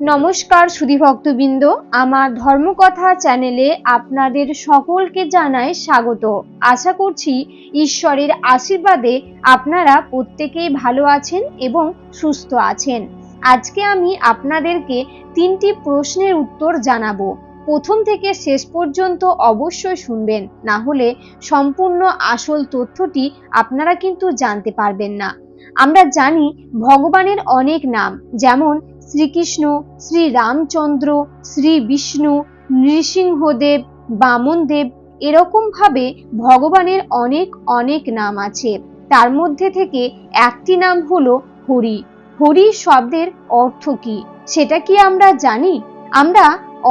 নমস্কার সুধীভক্তবৃন্দ আমার ধর্মকথা চ্যানেলে আপনাদের সকলকে জানাই স্বাগত। আশা করছি ঈশ্বরের আশীর্বাদে আপনারা প্রত্যেকেই ভালো আছেন এবং সুস্থ আছেন। আজকে আমি আপনাদেরকে তিনটি প্রশ্নের উত্তর জানাব। প্রথম থেকে শেষ পর্যন্ত অবশ্যই শুনবেন, না হলে সম্পূর্ণ আসল তথ্যটি আপনারা কিন্তু জানতে পারবেন না। আমরা জানি ভগবানের অনেক নাম, যেমন শ্রীকৃষ্ণ শ্রী রামচন্দ্র শ্রী বিষ্ণু নৃসিংহদেব, বামনদেব এরকম ভাবে ভগবানের অনেক অনেক নাম আছে। তার মধ্যে থেকে একটি নাম হলো হরি। হরি শব্দের অর্থ কি? সেটা কি আমরা জানি? আমরা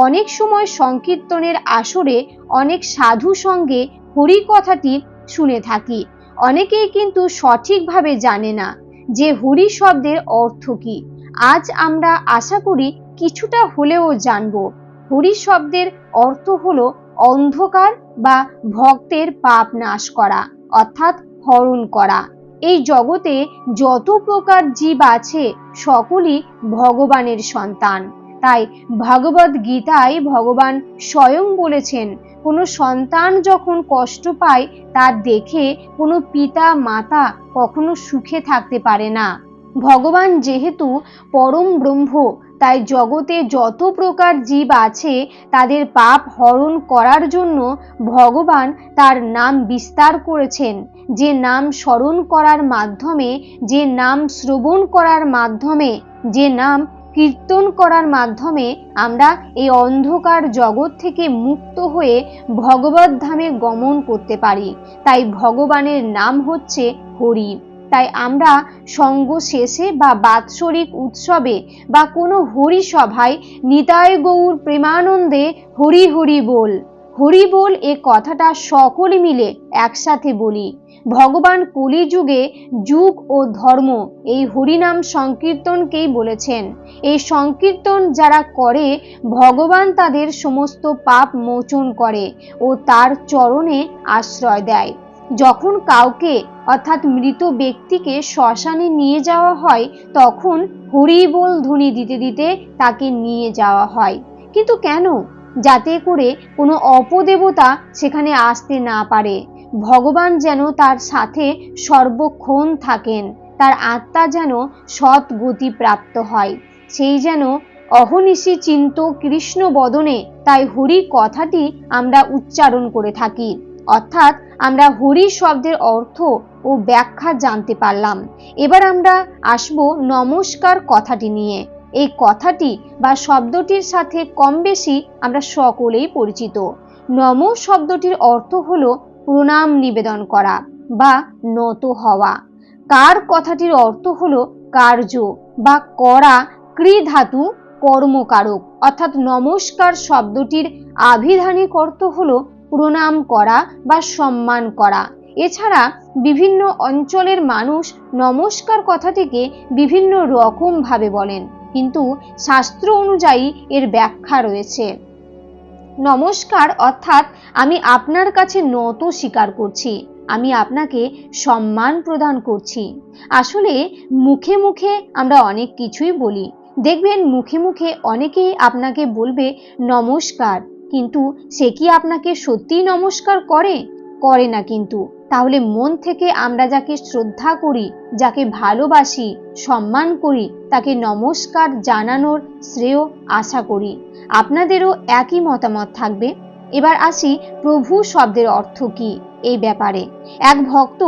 অনেক সময় সংকীর্তনের আসরে অনেক সাধু সঙ্গে হরি কথাটি শুনে থাকি। অনেকেই কিন্তু সঠিকভাবে জানে না যে হরি শব্দের অর্থ কি। আজ আমরা আশা করি কিছুটা হলেও জানব। হরি শব্দের অর্থ হলো অন্ধকার বা ভক্তের পাপ নাশ করা, অর্থাৎ হরণ করা। এই জগতে যত প্রকার জীব আছে, সকলই ভগবানের সন্তান। তাই ভগবদ গীতায় ভগবান স্বয়ং বলেছেন, কোনো সন্তান যখন কষ্ট পায় তা দেখে কোনো পিতা মাতা কখনো সুখে থাকতে পারে না। ভগবান যেহেতু পরম ব্রহ্ম, তাই জগতে যত প্রকার জীব আছে, তাদের পাপ হরণ করার জন্য ভগবান তার নাম বিস্তার করেছেন। যে নাম স্মরণ করার মাধ্যমে, যে নাম শ্রবণ করার মাধ্যমে, যে নাম কীর্তন করার মাধ্যমে আমরা এই অন্ধকার জগৎ থেকে মুক্ত হয়ে ভগবত ধামে গমন করতে পারি। তাই ভগবানের নাম হচ্ছে হরি। তাই আমরা সঙ্গ শেষে বা বাৎসরিক উৎসবে বা কোনো হরি সভায় নিতায় গৌর প্রেমানন্দে হরি হরি বল। হরি বল এ কথাটা সকলে মিলে একসাথে বলি। ভগবান কলিযুগে যুগ ও ধর্ম এই হরিনাম সংকীর্তনকেই বলেছেন। এই সংকীর্তন যারা করে, ভগবান তাদের সমস্ত পাপ মোচন করে ও তার চরণে আশ্রয় দেয়। যখন কাউকে, অর্থাৎ মৃত ব্যক্তিকে শ্মশানে নিয়ে যাওয়া হয়, তখন হরি বল ধ্বনি দিতে দিতে তাকে নিয়ে যাওয়া হয়। কিন্তু কেন? যাতে করে কোনো অপদেবতা সেখানে আসতে না পারে। ভগবান যেন তার সাথে সর্বক্ষণ থাকেন, তার আত্মা যেন সৎ গতি প্রাপ্ত হয়। সেই যেন অহনিশি চিন্ত কৃষ্ণ বদনে তাই হরি কথাটি আমরা উচ্চারণ করে থাকি। অর্থাৎ আমরা হরি শব্দের অর্থ ও ব্যাখ্যা জানতে পারলাম। এবার আমরা আসব নমস্কার কথাটি নিয়ে। এই কথাটি বা শব্দটির সাথে কম বেশি আমরা সকলেই পরিচিত। নম শব্দটির অর্থ হল প্রণাম নিবেদন করা বা নত হওয়া। কার কথাটির অর্থ হল কার্য বা করা ক্রি ধাতু কর্মকারক। অর্থাৎ নমস্কার শব্দটির আভিধানিক অর্থ হলো প্রণাম করা বা সম্মান করা। এছাড়া বিভিন্ন অঞ্চলের মানুষ নমস্কার কথাটিকে বিভিন্ন রকম ভাবে বলেন, কিন্তু শাস্ত্র অনুযায়ী এর ব্যাখ্যা রয়েছে। নমস্কার অর্থাৎ আমি আপনার কাছে নত স্বীকার করছি, আমি আপনাকে সম্মান প্রদান করছি। আসলে মুখে মুখে আমরা অনেক কিছুই বলি। দেখবেন মুখে মুখে অনেকেই আপনাকে বলবে, নমস্কার। কিন্তু সে কি আপনাকে সত্যিই নমস্কার করে? করে না কিন্তু। তাহলে মন থেকে আমরা যাকে শ্রদ্ধা করি, যাকে ভালোবাসি, সম্মান করি, তাকে নমস্কার জানানোর শ্রেয় আশা করি। আপনাদেরও একই মতামত থাকবে। এবার আসি প্রভু শব্দের অর্থ কি এই ব্যাপারে। এক ভক্ত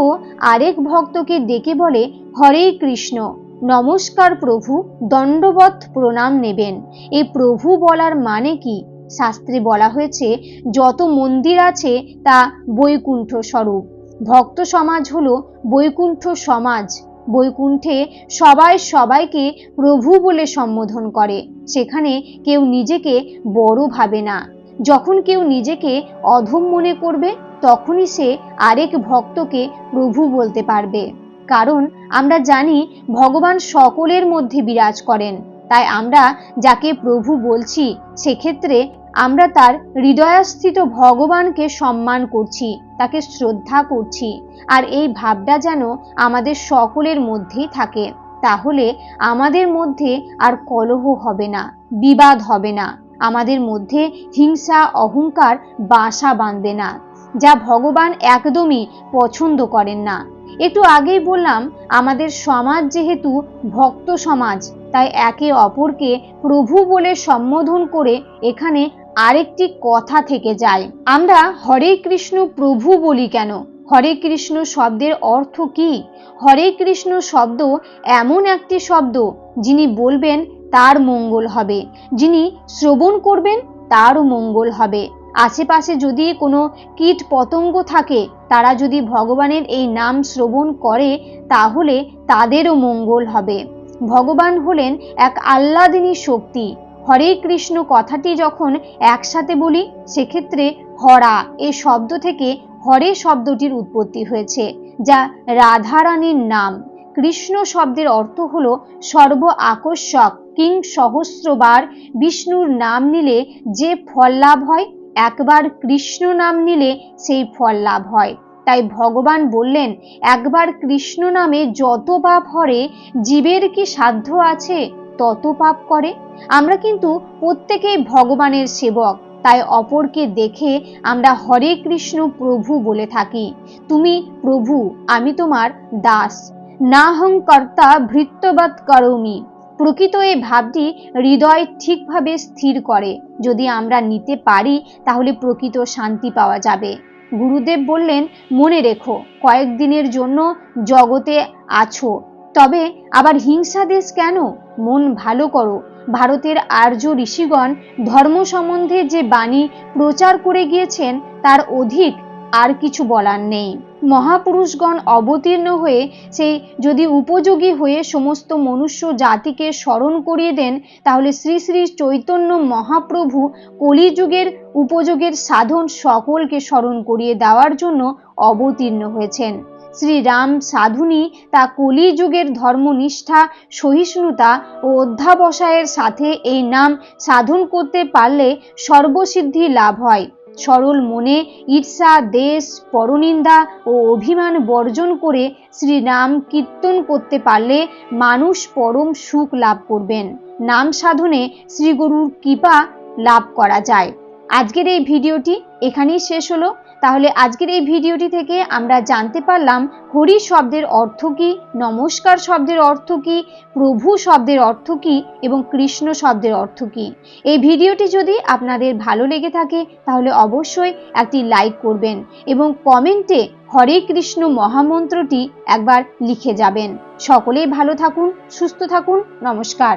আরেক ভক্তকে ডেকে বলে, হরে কৃষ্ণ, নমস্কার প্রভু, দণ্ডবৎ প্রণাম নেবেন। এই প্রভু বলার মানে কি? শাস্ত্রে বলা হয়েছে, যত মন্দির আছে তা বৈকুণ্ঠ স্বরূপ। ভক্ত সমাজ হলো বৈকুণ্ঠ সমাজ। বৈকুণ্ঠে সবাই সবাইকে প্রভু বলে সম্বোধন করে। সেখানে কেউ নিজেকে বড় ভাবে না। যখন কেউ নিজেকে অধম মনে করবে, তখনই সে আরেক ভক্তকে প্রভু বলতে পারবে। কারণ আমরা জানি, ভগবান সকলের মধ্যে বিরাজ করেন। তাই আমরা যাকে প্রভু বলছি, সেক্ষেত্রে আমরা তার হৃদয়স্থিত ভগবানকে সম্মান করছি, তাকে শ্রদ্ধা করছি। আর এই ভাবটা যেন আমাদের সকলের মধ্যেই থাকে, তাহলে আমাদের মধ্যে আর কলহ হবে না, বিবাদ হবে না। আমাদের মধ্যে হিংসা, অহংকার, বাসা বাঁধবে না, যা ভগবান একদমই পছন্দ করেন না। একটু আগেই বললাম, আমাদের সমাজ যেহেতু ভক্ত সমাজ তাই একে অপরকে প্রভু বলে সম্বোধন করে এখানে আরেকটি কথা থেকে যায়। আমরা হরে কৃষ্ণ প্রভু বলি কেন? হরে কৃষ্ণ শব্দের অর্থ কি? হরে কৃষ্ণ শব্দ এমন একটি শব্দ যিনি বলবেন, তার মঙ্গল হবে। যিনি শ্রবণ করবেন, তারও মঙ্গল হবে। আশেপাশে যদি কোনো কীট পতঙ্গ থাকে, তারা যদি ভগবানের এই নাম শ্রবণ করে, তাহলে তাদেরও মঙ্গল হবে। ভগবান হলেন এক আহ্লাদিনী শক্তি। হরে কৃষ্ণ কথাটি যখন একসাথে বলি, সেক্ষেত্রে হরা এই শব্দ থেকে হরে শব্দটির উৎপত্তি হয়েছে, যা রাধারানীর নাম। কৃষ্ণ শব্দের অর্থ হলো সর্ব আকর্ষক, কিং সহস্রবার বিষ্ণুর নাম নিলে যে ফল লাভ হয়, একবার কৃষ্ণ নাম নিলে সেই ফল লাভ হয়। তাই ভগবান বললেন, একবার কৃষ্ণ নামে যত পাপ হরে, জীবের কি সাধ্য আছে, তত পাপ করে। আমরা কিন্তু প্রত্যেকেই ভগবানের সেবক। তাই অপরকে দেখে আমরা হরে কৃষ্ণ প্রভু বলে থাকি। তুমি প্রভু, আমি তোমার দাস। নাহং কর্তা ভৃত্যবাদ করমি। প্রকৃত এই ভাবটি হৃদয় ঠিকভাবে স্থির করে। যদি আমরা নিতে পারি, তাহলে প্রকৃত শান্তি পাওয়া যাবে। গুরুদেব বললেন, মনে রেখো কয়েকদিনের জন্য জগতে আছো। তবে আবার হিংসা দেশ কেন? মন ভালো করো। ভারতের আর্য ঋষিগণ ধর্ম সম্বন্ধে যে বাণী প্রচার করে গিয়েছেন, তার অধিক আর কিছু বলার নেই। মহাপুরুষগণ অবতীর্ণ হয়ে সেই যদি উপযোগী হয়ে সমস্ত মনুষ্য জাতিকে স্মরণ করিয়ে দেন, তাহলে শ্রী শ্রী চৈতন্য মহাপ্রভু কলিযুগের উপযোগের সাধন সকলকে স্মরণ করিয়ে দেওয়ার জন্য অবতীর্ণ হয়েছেন। শ্রীরাম সাধুনী তা কলিযুগের ধর্মনিষ্ঠা, সহিষ্ণুতা ও অধ্যাবসায়ের সাথে এই নাম সাধন করতে পারলে সর্বসিদ্ধি লাভ হয়। সরল মনে ঈর্ষা, দেশ, পরনিন্দা ও অভিমান বর্জন করে শ্রীরাম কীর্তন করতে পারলে মানুষ পরম সুখ লাভ করবেন। নাম সাধনে শ্রীগুরুর কৃপা লাভ করা যায়। আজকের এই ভিডিওটি এখানেই শেষ হলো। তাহলে আজকের এই ভিডিওটি থেকে আমরা জানতে পারলাম হরি শব্দের অর্থ কি, নমস্কার শব্দের অর্থ কি, প্রভু শব্দের অর্থ কি এবং কৃষ্ণ শব্দের অর্থ কি। এই ভিডিওটি যদি আপনাদের ভালো লেগে থাকে তাহলে অবশ্যই একটি লাইক করবেন এবং কমেন্টে হরে কৃষ্ণ মহামন্ত্রটি একবার লিখে যাবেন। সকলেই ভালো থাকুন, সুস্থ থাকুন, নমস্কার।